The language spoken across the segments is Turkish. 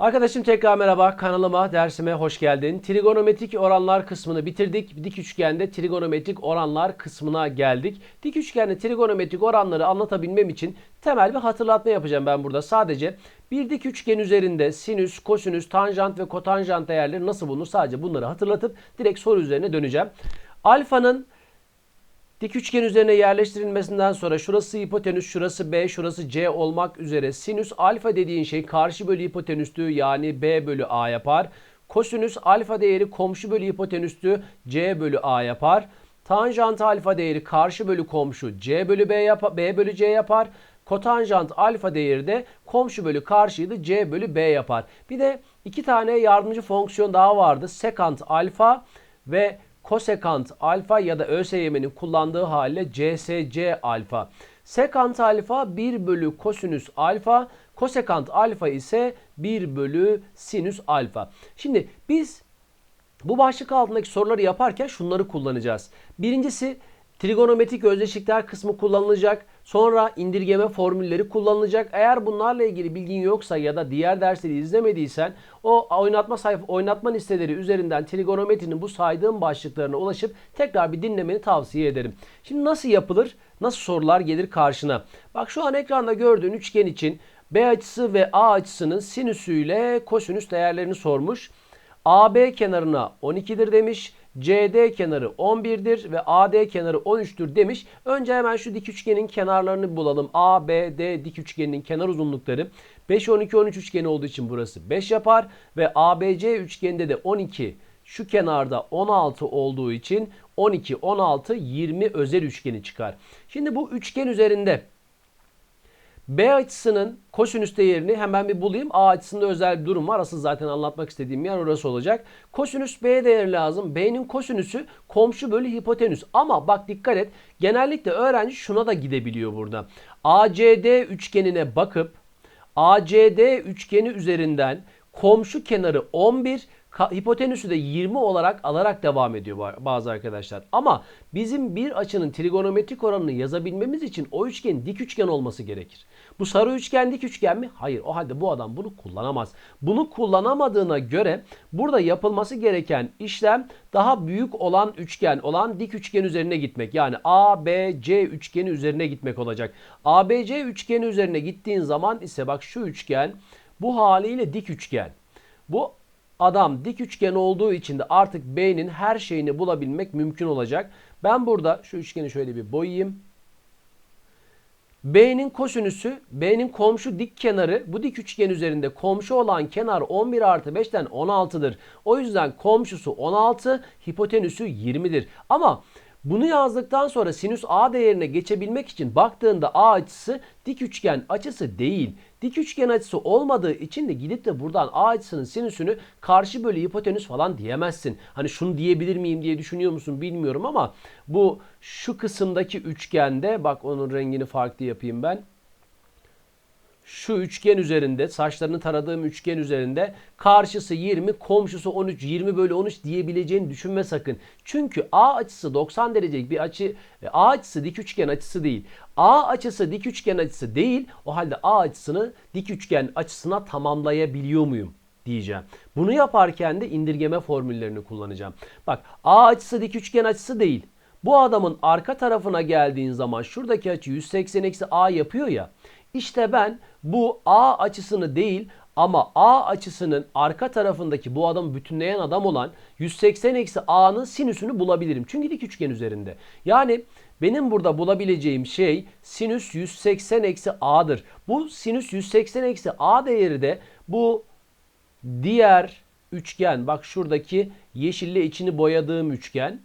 Arkadaşım tekrar merhaba kanalıma dersime hoş geldin. Trigonometrik oranlar kısmını bitirdik. Dik üçgende trigonometrik oranlar kısmına geldik. Dik üçgende trigonometrik oranları anlatabilmem için temel bir hatırlatma yapacağım ben burada. Sadece bir dik üçgen üzerinde sinüs, kosinüs, tanjant ve kotanjant değerleri nasıl bulunur sadece bunları hatırlatıp direkt soru üzerine döneceğim. Alfanın Dik üçgen üzerine yerleştirilmesinden sonra şurası hipotenüs, şurası B, şurası C olmak üzere sinüs alfa dediğin şey karşı bölü hipotenüstü yani B bölü A yapar. Kosinüs alfa değeri komşu bölü hipotenüstü C bölü A yapar. Tanjant alfa değeri karşı bölü komşu C bölü B, yap B bölü C yapar. Kotanjant alfa değeri de komşu bölü karşıydı C bölü B yapar. Bir de iki tane yardımcı fonksiyon daha vardı. Sekant alfa ve kosekant alfa ya da ÖSYM'nin kullandığı haliyle CSC alfa. Sekant alfa 1 bölü kosinüs alfa, kosekant alfa ise 1 bölü sinüs alfa. Şimdi biz bu başlık altındaki soruları yaparken şunları kullanacağız. Birincisi trigonometrik özdeşlikler kısmı kullanılacak. Sonra indirgeme formülleri kullanılacak. Eğer bunlarla ilgili bilgin yoksa ya da diğer dersleri izlemediysen o oynatma sayfa oynatma listeleri üzerinden trigonometrinin bu saydığım başlıklarına ulaşıp tekrar bir dinlemeni tavsiye ederim. Şimdi nasıl yapılır? Nasıl sorular gelir karşına? Bak şu an ekranda gördüğün üçgen için B açısı ve A açısının sinüsüyle kosinüs değerlerini sormuş. AB kenarına 12'dir demiş. CD kenarı 11'dir ve AD kenarı 13'tür demiş. Önce hemen şu dik üçgenin kenarlarını bulalım. ABD dik üçgeninin kenar uzunlukları 5 12 13 üçgeni olduğu için burası 5 yapar ve ABC üçgeninde de 12 şu kenarda 16 olduğu için 12 16 20 özel üçgeni çıkar. Şimdi bu üçgen üzerinde B açısının kosinüs değerini hemen bir bulayım. A açısında özel bir durum var. Asıl zaten anlatmak istediğim yer orası olacak. Kosinüs B değeri lazım. B'nin kosinüsü komşu bölü hipotenüs. Ama bak dikkat et. Genellikle öğrenci şuna da gidebiliyor burada. ACD üçgenine bakıp ACD üçgeni üzerinden komşu kenarı 11, hipotenüsü de 20 olarak alarak devam ediyor bazı arkadaşlar. Ama bizim bir açının trigonometrik oranını yazabilmemiz için o üçgen dik üçgen olması gerekir. Bu sarı üçgen dik üçgen mi? Hayır. O halde bu adam bunu kullanamaz. Bunu kullanamadığına göre burada yapılması gereken işlem daha büyük olan üçgen olan dik üçgen üzerine gitmek. Yani ABC üçgeni üzerine gitmek olacak. ABC üçgeni üzerine gittiğin zaman ise bak şu üçgen bu haliyle dik üçgen. Bu adam dik üçgen olduğu için de artık B'nin her şeyini bulabilmek mümkün olacak. Ben burada şu üçgeni şöyle bir boyayayım. B'nin kosinüsü, B'nin komşu dik kenarı bu dik üçgen üzerinde komşu olan kenar 11 artı 5'ten 16'dır. O yüzden komşusu 16, hipotenüsü 20'dir. Ama bunu yazdıktan sonra sinüs A değerine geçebilmek için baktığında A açısı dik üçgen açısı değil. Dik üçgen açısı olmadığı için de gidip de buradan A açısının sinüsünü karşı bölü hipotenüs falan diyemezsin. Hani şunu diyebilir miyim diye düşünüyor musun bilmiyorum ama bu şu kısımdaki üçgende bak onun rengini farklı yapayım ben şu üçgen üzerinde saçlarını taradığım üçgen üzerinde karşısı 20 komşusu 13 20 bölü 13 diyebileceğini düşünme sakın. Çünkü A açısı 90 derecelik bir açı e, A açısı dik üçgen açısı değil. A açısı dik üçgen açısı değil. O halde A açısını dik üçgen açısına tamamlayabiliyor muyum? diyeceğim. Bunu yaparken de indirgeme formüllerini kullanacağım. Bak A açısı dik üçgen açısı değil. Bu adamın arka tarafına geldiğin zaman şuradaki açı 180 eksi A yapıyor ya. İşte ben bu A açısını değil ama A açısının arka tarafındaki bu adamı bütünleyen adam olan 180 eksi A'nın sinüsünü bulabilirim. Çünkü dik üçgen üzerinde. Yani benim burada bulabileceğim şey sinüs 180 eksi A'dır. Bu sinüs 180 eksi A değeri de bu diğer üçgen bak şuradaki yeşille içini boyadığım üçgen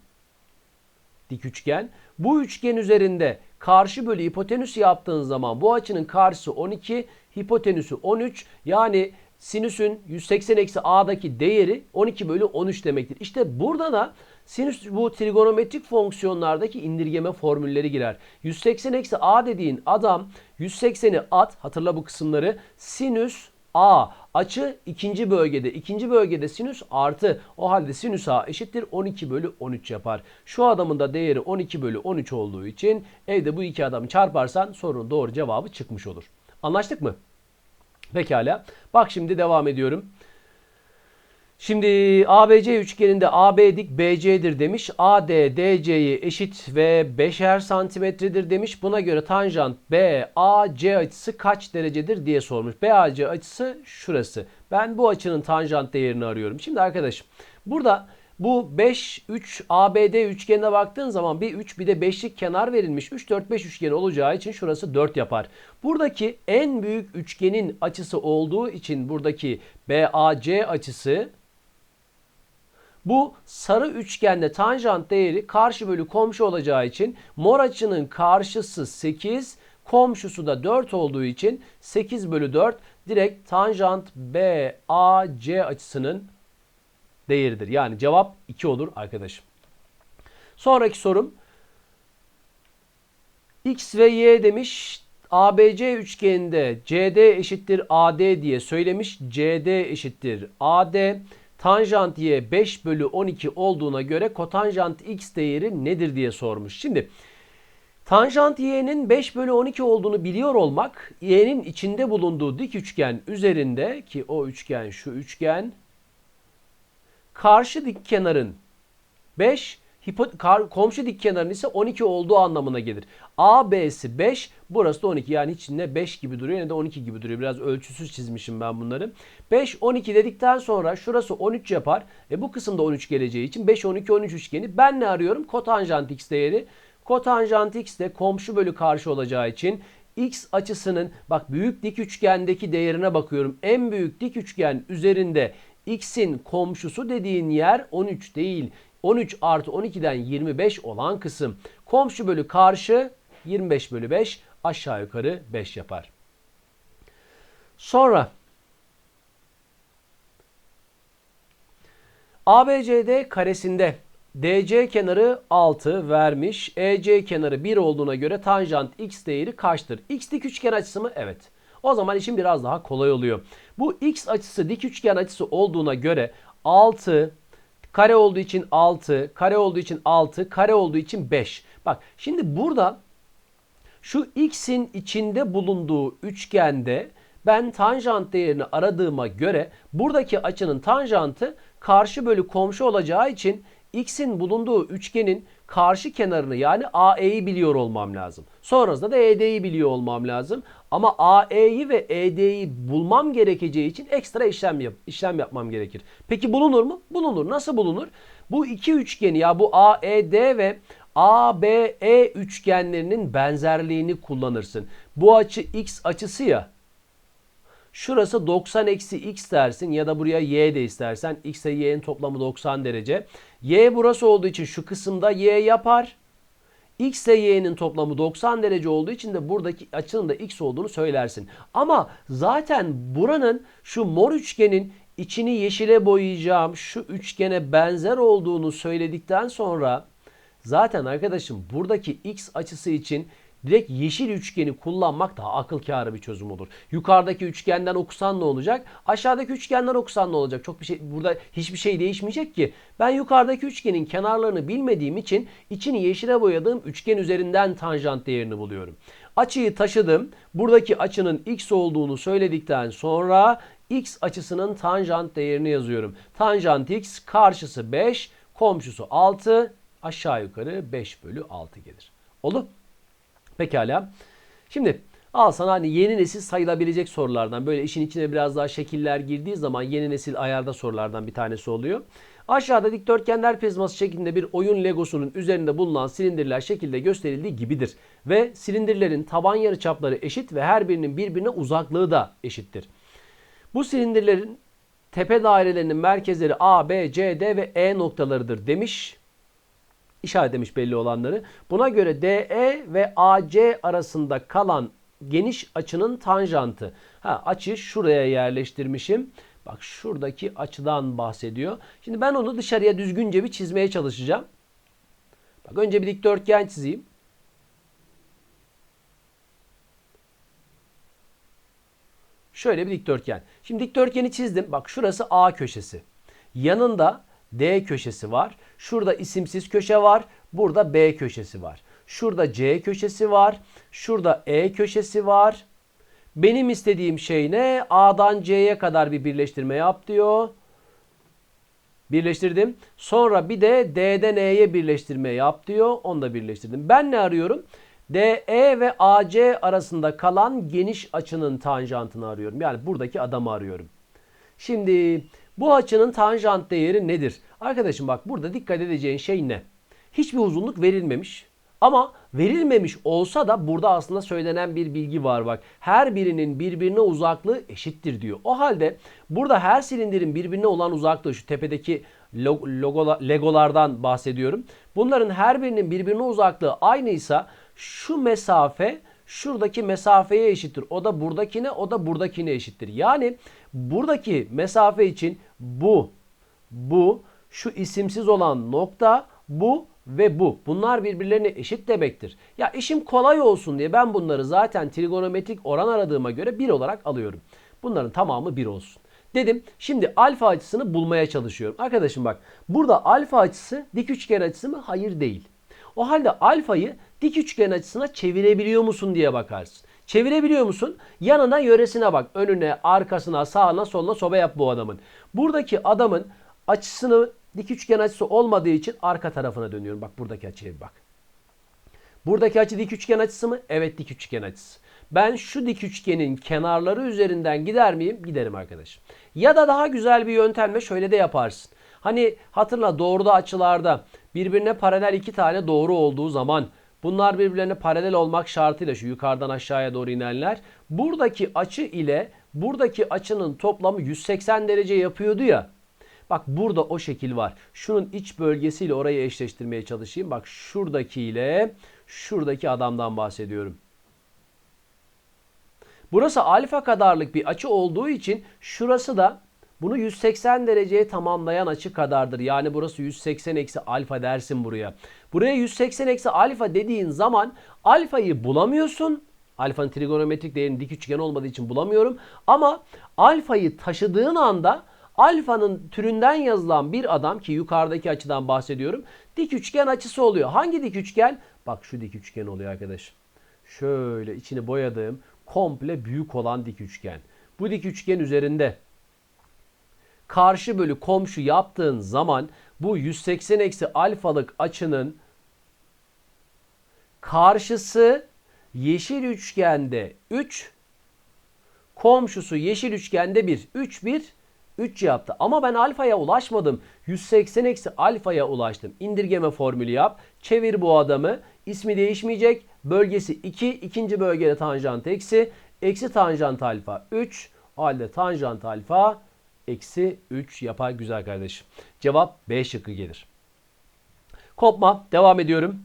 dik üçgen. Bu üçgen üzerinde karşı bölü hipotenüs yaptığın zaman bu açının karşısı 12, hipotenüsü 13. Yani sinüsün 180 eksi a'daki değeri 12 bölü 13 demektir. İşte burada da sinüs bu trigonometrik fonksiyonlardaki indirgeme formülleri girer. 180 eksi a dediğin adam 180'i at hatırla bu kısımları sinüs A açı ikinci bölgede. ikinci bölgede sinüs artı. O halde sinüs A eşittir 12 bölü 13 yapar. Şu adamın da değeri 12 bölü 13 olduğu için evde bu iki adamı çarparsan sorunun doğru cevabı çıkmış olur. Anlaştık mı? Pekala. Bak şimdi devam ediyorum. Şimdi ABC üçgeninde AB dik BC'dir demiş. AD DC'yi eşit ve 5'er santimetredir demiş. Buna göre tanjant BAC açısı kaç derecedir diye sormuş. BAC açısı şurası. Ben bu açının tanjant değerini arıyorum. Şimdi arkadaşım burada bu 5 3 ABD üçgenine baktığın zaman bir 3 bir de 5'lik kenar verilmiş. 3 4 5 üçgeni olacağı için şurası 4 yapar. Buradaki en büyük üçgenin açısı olduğu için buradaki BAC açısı bu sarı üçgende tanjant değeri karşı bölü komşu olacağı için mor açının karşısı 8, komşusu da 4 olduğu için 8 bölü 4 direkt tanjant BAC açısının değeridir. Yani cevap 2 olur arkadaşım. Sonraki sorum. X ve Y demiş. ABC üçgeninde CD eşittir AD diye söylemiş. CD eşittir AD. Tanjant y 5 bölü 12 olduğuna göre kotanjant x değeri nedir diye sormuş. Şimdi tanjant y'nin 5 bölü 12 olduğunu biliyor olmak y'nin içinde bulunduğu dik üçgen üzerinde ki o üçgen şu üçgen karşı dik kenarın 5 komşu dik kenarın ise 12 olduğu anlamına gelir. AB'si 5, burası da 12. Yani hiç ne 5 gibi duruyor ne de 12 gibi duruyor. Biraz ölçüsüz çizmişim ben bunları. 5, 12 dedikten sonra şurası 13 yapar. E bu kısımda 13 geleceği için 5, 12, 13 üçgeni. Ben ne arıyorum? Kotanjant x değeri. Kotanjant x de komşu bölü karşı olacağı için x açısının bak büyük dik üçgendeki değerine bakıyorum. En büyük dik üçgen üzerinde x'in komşusu dediğin yer 13 değil. 13 artı 12'den 25 olan kısım. Komşu bölü karşı 25 bölü 5 aşağı yukarı 5 yapar. Sonra ABCD karesinde DC kenarı 6 vermiş. EC kenarı 1 olduğuna göre tanjant x değeri kaçtır? X dik üçgen açısı mı? Evet. O zaman işim biraz daha kolay oluyor. Bu x açısı dik üçgen açısı olduğuna göre 6 Kare olduğu için 6, kare olduğu için 6, kare olduğu için 5. Bak şimdi burada şu x'in içinde bulunduğu üçgende ben tanjant değerini aradığıma göre buradaki açının tanjantı karşı bölü komşu olacağı için x'in bulunduğu üçgenin karşı kenarını yani AE'yi biliyor olmam lazım. Sonrasında da ED'yi biliyor olmam lazım. Ama AE'yi ve ED'yi bulmam gerekeceği için ekstra işlem yap işlem yapmam gerekir. Peki bulunur mu? Bulunur. Nasıl bulunur? Bu iki üçgeni ya bu AED ve ABE üçgenlerinin benzerliğini kullanırsın. Bu açı x açısı ya. Şurası 90 eksi x dersin ya da buraya y de istersen. x ile y'nin toplamı 90 derece. y burası olduğu için şu kısımda y yapar. X ile y'nin toplamı 90 derece olduğu için de buradaki açının da x olduğunu söylersin. Ama zaten buranın şu mor üçgenin içini yeşile boyayacağım şu üçgene benzer olduğunu söyledikten sonra zaten arkadaşım buradaki x açısı için direkt yeşil üçgeni kullanmak daha akıl kârı bir çözüm olur. Yukarıdaki üçgenden okusan ne olacak? Aşağıdaki üçgenden okusan ne olacak? Çok bir şey burada hiçbir şey değişmeyecek ki. Ben yukarıdaki üçgenin kenarlarını bilmediğim için içini yeşile boyadığım üçgen üzerinden tanjant değerini buluyorum. Açıyı taşıdım. Buradaki açının x olduğunu söyledikten sonra x açısının tanjant değerini yazıyorum. Tanjant x karşısı 5, komşusu 6, aşağı yukarı 5 bölü 6 gelir. Olur. Pekala. Şimdi al sana hani yeni nesil sayılabilecek sorulardan böyle işin içine biraz daha şekiller girdiği zaman yeni nesil ayarda sorulardan bir tanesi oluyor. Aşağıda dikdörtgenler prizması şeklinde bir oyun legosunun üzerinde bulunan silindirler şekilde gösterildiği gibidir. Ve silindirlerin taban yarıçapları eşit ve her birinin birbirine uzaklığı da eşittir. Bu silindirlerin tepe dairelerinin merkezleri A, B, C, D ve E noktalarıdır demiş işaretlemiş belli olanları. Buna göre DE ve AC arasında kalan geniş açının tanjantı. Ha, açı şuraya yerleştirmişim. Bak şuradaki açıdan bahsediyor. Şimdi ben onu dışarıya düzgünce bir çizmeye çalışacağım. Bak önce bir dikdörtgen çizeyim. Şöyle bir dikdörtgen. Şimdi dikdörtgeni çizdim. Bak şurası A köşesi. Yanında D köşesi var. Şurada isimsiz köşe var. Burada B köşesi var. Şurada C köşesi var. Şurada E köşesi var. Benim istediğim şey ne? A'dan C'ye kadar bir birleştirme yap diyor. Birleştirdim. Sonra bir de D'den E'ye birleştirme yap diyor. Onu da birleştirdim. Ben ne arıyorum? DE ve AC arasında kalan geniş açının tanjantını arıyorum. Yani buradaki adamı arıyorum. Şimdi bu açının tanjant değeri nedir? Arkadaşım bak burada dikkat edeceğin şey ne? Hiçbir uzunluk verilmemiş. Ama verilmemiş olsa da burada aslında söylenen bir bilgi var bak. Her birinin birbirine uzaklığı eşittir diyor. O halde burada her silindirin birbirine olan uzaklığı şu tepedeki logo, legolardan bahsediyorum. Bunların her birinin birbirine uzaklığı aynıysa şu mesafe şuradaki mesafeye eşittir. O da buradakine, o da buradakine eşittir. Yani buradaki mesafe için bu, bu, şu isimsiz olan nokta, bu ve bu. Bunlar birbirlerine eşit demektir. Ya işim kolay olsun diye ben bunları zaten trigonometrik oran aradığıma göre 1 olarak alıyorum. Bunların tamamı 1 olsun. Dedim şimdi alfa açısını bulmaya çalışıyorum. Arkadaşım bak burada alfa açısı dik üçgen açısı mı? Hayır değil. O halde alfayı dik üçgen açısına çevirebiliyor musun diye bakarsın. Çevirebiliyor musun? Yanına yöresine bak. Önüne, arkasına, sağına, soluna sobe yap bu adamın. Buradaki adamın açısını dik üçgen açısı olmadığı için arka tarafına dönüyorum. Bak buradaki açıya bir bak. Buradaki açı dik üçgen açısı mı? Evet dik üçgen açısı. Ben şu dik üçgenin kenarları üzerinden gider miyim? Giderim arkadaşım. Ya da daha güzel bir yöntemle şöyle de yaparsın. Hani hatırla doğruda açılarda birbirine paralel iki tane doğru olduğu zaman bunlar birbirlerine paralel olmak şartıyla şu yukarıdan aşağıya doğru inenler buradaki açı ile buradaki açının toplamı 180 derece yapıyordu ya. Bak burada o şekil var. Şunun iç bölgesiyle orayı eşleştirmeye çalışayım. Bak şuradaki ile şuradaki adamdan bahsediyorum. Burası alfa kadarlık bir açı olduğu için şurası da bunu 180 dereceye tamamlayan açı kadardır. Yani burası 180 eksi alfa dersin buraya. Buraya 180 eksi alfa dediğin zaman alfayı bulamıyorsun. Alfanın trigonometrik değerini dik üçgen olmadığı için bulamıyorum. Ama alfayı taşıdığın anda alfanın türünden yazılan bir adam ki yukarıdaki açıdan bahsediyorum. Dik üçgen açısı oluyor. Hangi dik üçgen? Bak şu dik üçgen oluyor arkadaş. Şöyle içini boyadığım komple büyük olan dik üçgen. Bu dik üçgen üzerinde karşı bölü komşu yaptığın zaman bu 180 eksi alfalık açının karşısı yeşil üçgende 3 komşusu yeşil üçgende 1 3 1 3 yaptı. Ama ben alfaya ulaşmadım. 180 eksi alfaya ulaştım. İndirgeme formülü yap. Çevir bu adamı. İsmi değişmeyecek. Bölgesi 2. ikinci bölgede tanjant eksi. Eksi tanjant alfa 3. Halde tanjant alfa eksi 3 yapar güzel kardeşim. Cevap B şıkkı gelir. Kopma. Devam ediyorum.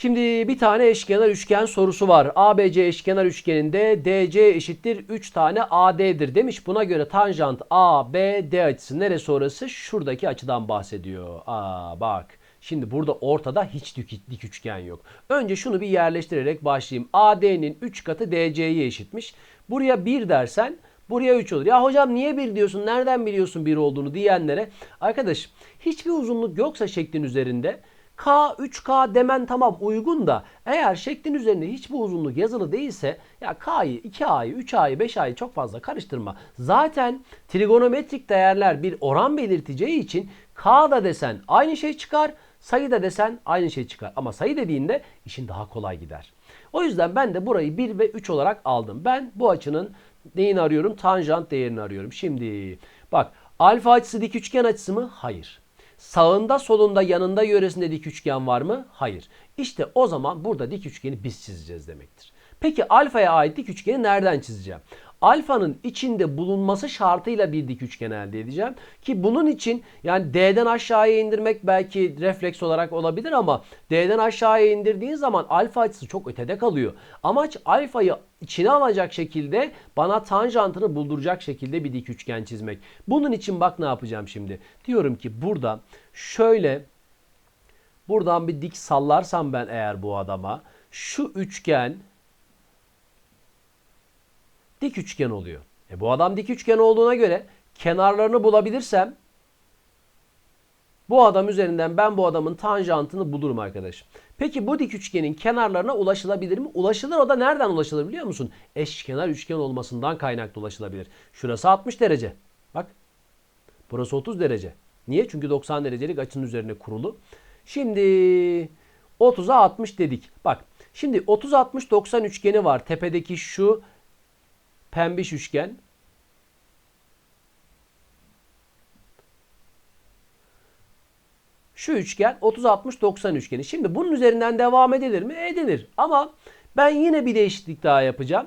Şimdi bir tane eşkenar üçgen sorusu var. ABC eşkenar üçgeninde DC eşittir 3 tane AD'dir demiş. Buna göre tanjant ABD açısı neresi orası? Şuradaki açıdan bahsediyor. Aa bak. Şimdi burada ortada hiç dik, dik üçgen yok. Önce şunu bir yerleştirerek başlayayım. AD'nin 3 katı DC'ye eşitmiş. Buraya 1 dersen buraya 3 olur. Ya hocam niye 1 diyorsun? Nereden biliyorsun 1 olduğunu diyenlere. Arkadaş hiçbir uzunluk yoksa şeklin üzerinde K 3K demen tamam uygun da eğer şeklin üzerinde hiçbir uzunluk yazılı değilse ya K'yı 2A'yı 3A'yı 5A'yı çok fazla karıştırma. Zaten trigonometrik değerler bir oran belirteceği için K da desen aynı şey çıkar. Sayı da desen aynı şey çıkar. Ama sayı dediğinde işin daha kolay gider. O yüzden ben de burayı 1 ve 3 olarak aldım. Ben bu açının neyini arıyorum? Tanjant değerini arıyorum. Şimdi bak alfa açısı dik üçgen açısı mı? Hayır. Sağında, solunda, yanında, yöresinde dik üçgen var mı? Hayır. İşte o zaman burada dik üçgeni biz çizeceğiz demektir. Peki alfaya ait dik üçgeni nereden çizeceğim? Alfanın içinde bulunması şartıyla bir dik üçgen elde edeceğim. Ki bunun için yani D'den aşağıya indirmek belki refleks olarak olabilir ama D'den aşağıya indirdiğin zaman alfa açısı çok ötede kalıyor. Amaç alfayı içine alacak şekilde bana tanjantını bulduracak şekilde bir dik üçgen çizmek. Bunun için bak ne yapacağım şimdi. Diyorum ki burada şöyle buradan bir dik sallarsam ben eğer bu adama şu üçgen dik üçgen oluyor. E bu adam dik üçgen olduğuna göre kenarlarını bulabilirsem Bu adam üzerinden ben bu adamın tanjantını bulurum arkadaşım. Peki bu dik üçgenin kenarlarına ulaşılabilir mi? Ulaşılır. O da nereden ulaşılır biliyor musun? Eşkenar üçgen olmasından kaynaklı ulaşılabilir. Şurası 60 derece. Bak. Burası 30 derece. Niye? Çünkü 90 derecelik açının üzerine kurulu. Şimdi 30'a 60 dedik. Bak. Şimdi 30 60 90 üçgeni var. Tepedeki şu pembiş üçgen. Şu üçgen 30 60 90 üçgeni. Şimdi bunun üzerinden devam edilir mi? Edilir. Ama ben yine bir değişiklik daha yapacağım.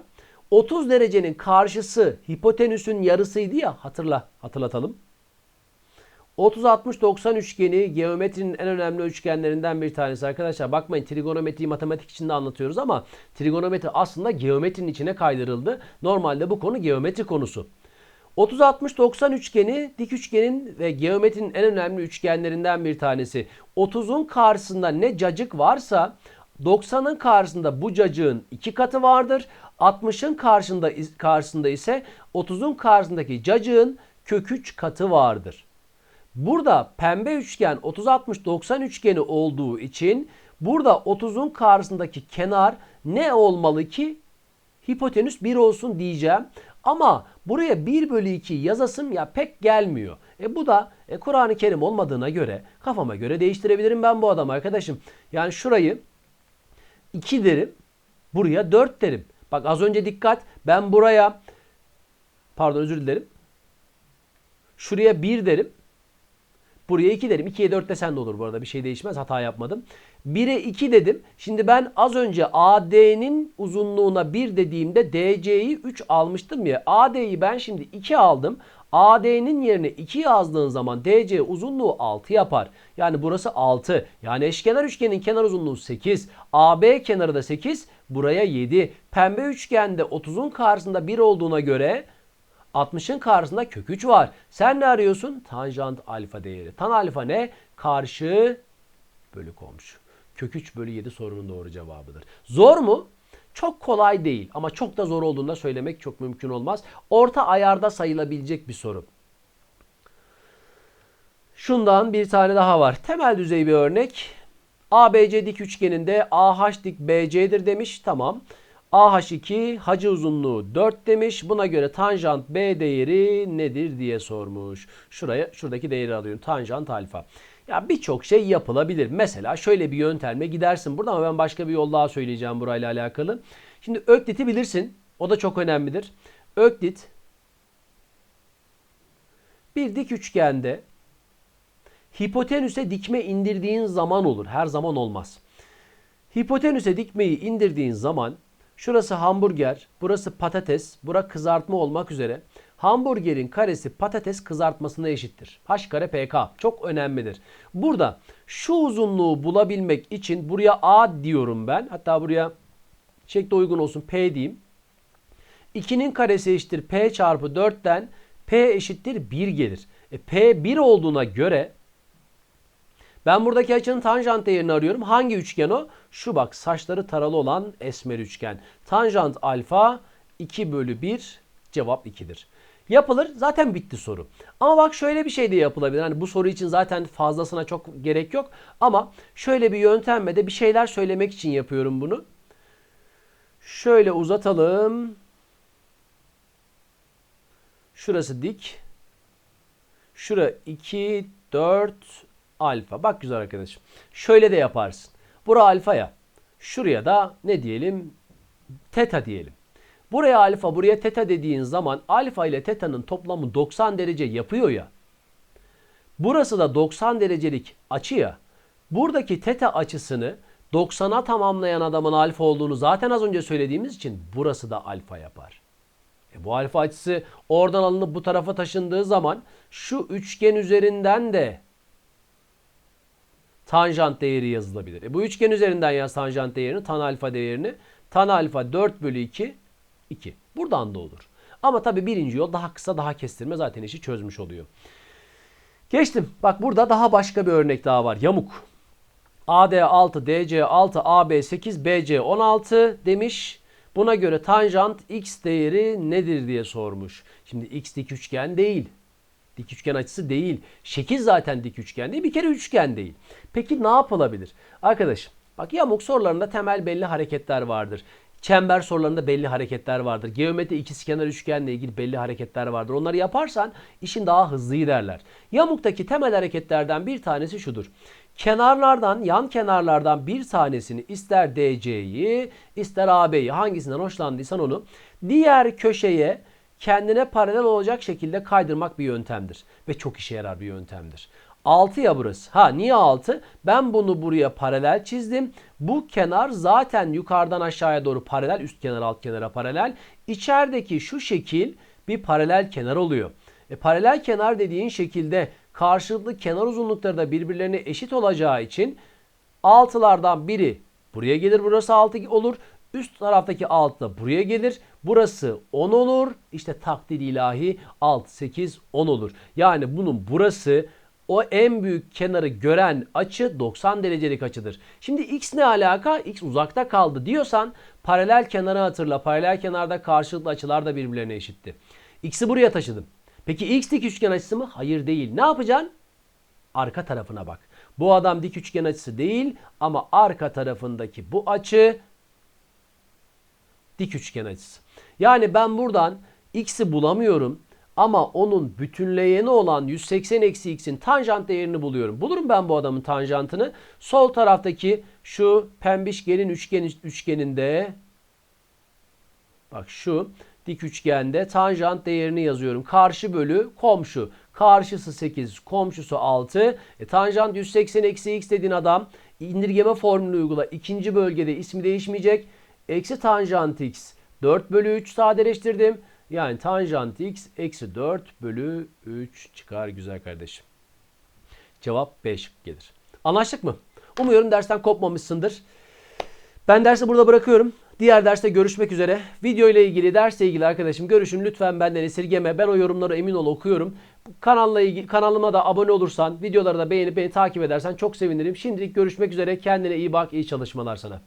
30 derecenin karşısı hipotenüsün yarısıydı ya hatırla hatırlatalım. 30 60 90 üçgeni geometrinin en önemli üçgenlerinden bir tanesi arkadaşlar. Bakmayın trigonometriyi matematik içinde anlatıyoruz ama trigonometri aslında geometrinin içine kaydırıldı. Normalde bu konu geometri konusu. 30 60 90 üçgeni dik üçgenin ve geometrinin en önemli üçgenlerinden bir tanesi. 30'un karşısında ne cacık varsa 90'ın karşısında bu cacığın iki katı vardır. 60'ın karşısında karşısında ise 30'un karşısındaki cacığın kök 3 katı vardır. Burada pembe üçgen 30 60 90 üçgeni olduğu için burada 30'un karşısındaki kenar ne olmalı ki? Hipotenüs 1 olsun diyeceğim. Ama buraya 1 bölü 2 yazasım ya pek gelmiyor. E bu da e, Kur'an-ı Kerim olmadığına göre kafama göre değiştirebilirim ben bu adamı arkadaşım. Yani şurayı 2 derim. Buraya 4 derim. Bak az önce dikkat. Ben buraya pardon özür dilerim. Şuraya 1 derim. Buraya 2 derim. 2'ye 4 desen de olur bu arada. Bir şey değişmez. Hata yapmadım. 1'e 2 dedim. Şimdi ben az önce AD'nin uzunluğuna 1 dediğimde DC'yi 3 almıştım ya. AD'yi ben şimdi 2 aldım. AD'nin yerine 2 yazdığın zaman DC uzunluğu 6 yapar. Yani burası 6. Yani eşkenar üçgenin kenar uzunluğu 8. AB kenarı da 8. Buraya 7. Pembe üçgende 30'un karşısında 1 olduğuna göre 60'ın karşısında kök 3 var. Sen ne arıyorsun? Tanjant alfa değeri. Tan alfa ne? Karşı bölü komşu. Kök 3 bölü 7 sorunun doğru cevabıdır. Zor mu? Çok kolay değil ama çok da zor olduğunu da söylemek çok mümkün olmaz. Orta ayarda sayılabilecek bir soru. Şundan bir tane daha var. Temel düzey bir örnek. ABC dik üçgeninde AH dik BC'dir demiş. Tamam. AH2 hacı uzunluğu 4 demiş. Buna göre tanjant B değeri nedir diye sormuş. Şuraya şuradaki değeri alıyorum. Tanjant alfa. Ya birçok şey yapılabilir. Mesela şöyle bir yöntemle gidersin burada ama ben başka bir yol daha söyleyeceğim burayla alakalı. Şimdi Öklit'i bilirsin. O da çok önemlidir. Öklit bir dik üçgende hipotenüse dikme indirdiğin zaman olur. Her zaman olmaz. Hipotenüse dikmeyi indirdiğin zaman şurası hamburger, burası patates, bura kızartma olmak üzere hamburgerin karesi patates kızartmasına eşittir. H kare PK çok önemlidir. Burada şu uzunluğu bulabilmek için buraya A diyorum ben. Hatta buraya şekle uygun olsun P diyeyim. 2'nin karesi eşittir P çarpı 4'ten P eşittir 1 gelir. E, P 1 olduğuna göre ben buradaki açının tanjant değerini arıyorum. Hangi üçgen o? Şu bak saçları taralı olan esmer üçgen. Tanjant alfa 2 bölü 1 cevap 2'dir. Yapılır. Zaten bitti soru. Ama bak şöyle bir şey de yapılabilir. Hani bu soru için zaten fazlasına çok gerek yok. Ama şöyle bir yöntemle de bir şeyler söylemek için yapıyorum bunu. Şöyle uzatalım. Şurası dik. Şura 2, 4, alfa. Bak güzel arkadaşım. Şöyle de yaparsın. Bura alfa ya. Şuraya da ne diyelim? Teta diyelim. Buraya alfa, buraya teta dediğin zaman alfa ile teta'nın toplamı 90 derece yapıyor ya. Burası da 90 derecelik açı ya. Buradaki teta açısını 90'a tamamlayan adamın alfa olduğunu zaten az önce söylediğimiz için burası da alfa yapar. E bu alfa açısı oradan alınıp bu tarafa taşındığı zaman şu üçgen üzerinden de tanjant değeri yazılabilir. E bu üçgen üzerinden yaz tanjant değerini, tan alfa değerini. Tan alfa 4 bölü 2 2. Buradan da olur. Ama tabi birinci yol daha kısa daha kestirme zaten işi çözmüş oluyor. Geçtim. Bak burada daha başka bir örnek daha var. Yamuk. AD 6, DC 6, AB 8, BC 16 demiş. Buna göre tanjant x değeri nedir diye sormuş. Şimdi x dik üçgen değil. Dik üçgen açısı değil. Şekil zaten dik üçgen değil. Bir kere üçgen değil. Peki ne yapılabilir? Arkadaşım bak yamuk sorularında temel belli hareketler vardır. Çember sorularında belli hareketler vardır. Geometri ikizkenar üçgenle ilgili belli hareketler vardır. Onları yaparsan işin daha hızlı ilerler. Yamuktaki temel hareketlerden bir tanesi şudur. Kenarlardan, yan kenarlardan bir tanesini ister DC'yi, ister AB'yi hangisinden hoşlandıysan onu diğer köşeye kendine paralel olacak şekilde kaydırmak bir yöntemdir. Ve çok işe yarar bir yöntemdir. 6 ya burası. Ha niye 6? Ben bunu buraya paralel çizdim. Bu kenar zaten yukarıdan aşağıya doğru paralel. Üst kenar alt kenara paralel. İçerideki şu şekil bir paralel kenar oluyor. E, paralel kenar dediğin şekilde karşılıklı kenar uzunlukları da birbirlerine eşit olacağı için altılardan biri buraya gelir. Burası 6 olur. Üst taraftaki 6 da buraya gelir. Burası 10 olur. İşte takdir ilahi 6, 8, 10 olur. Yani bunun burası o en büyük kenarı gören açı 90 derecelik açıdır. Şimdi x ne alaka? x uzakta kaldı diyorsan paralel kenarı hatırla. Paralel kenarda karşılıklı açılar da birbirlerine eşitti. x'i buraya taşıdım. Peki x dik üçgen açısı mı? Hayır değil. Ne yapacaksın? Arka tarafına bak. Bu adam dik üçgen açısı değil ama arka tarafındaki bu açı dik üçgen açısı. Yani ben buradan x'i bulamıyorum ama onun bütünleyeni olan 180 eksi x'in tanjant değerini buluyorum. Bulurum ben bu adamın tanjantını. Sol taraftaki şu pembiş gelin üçgen, üçgeninde bak şu dik üçgende tanjant değerini yazıyorum. Karşı bölü komşu. Karşısı 8, komşusu 6. E, tanjant 180 eksi x dediğin adam indirgeme formülünü uygula. İkinci bölgede ismi değişmeyecek. Eksi tanjant x 4 bölü 3 sadeleştirdim. Yani tanjant x eksi 4 bölü 3 çıkar güzel kardeşim. Cevap 5 gelir. Anlaştık mı? Umuyorum dersten kopmamışsındır. Ben dersi burada bırakıyorum. Diğer derste görüşmek üzere. Video ile ilgili, dersle ilgili arkadaşım görüşün lütfen benden esirgeme. Ben o yorumları emin ol okuyorum. Kanalla ilgili, kanalıma da abone olursan, videoları da beğenip beni takip edersen çok sevinirim. Şimdilik görüşmek üzere. Kendine iyi bak, iyi çalışmalar sana.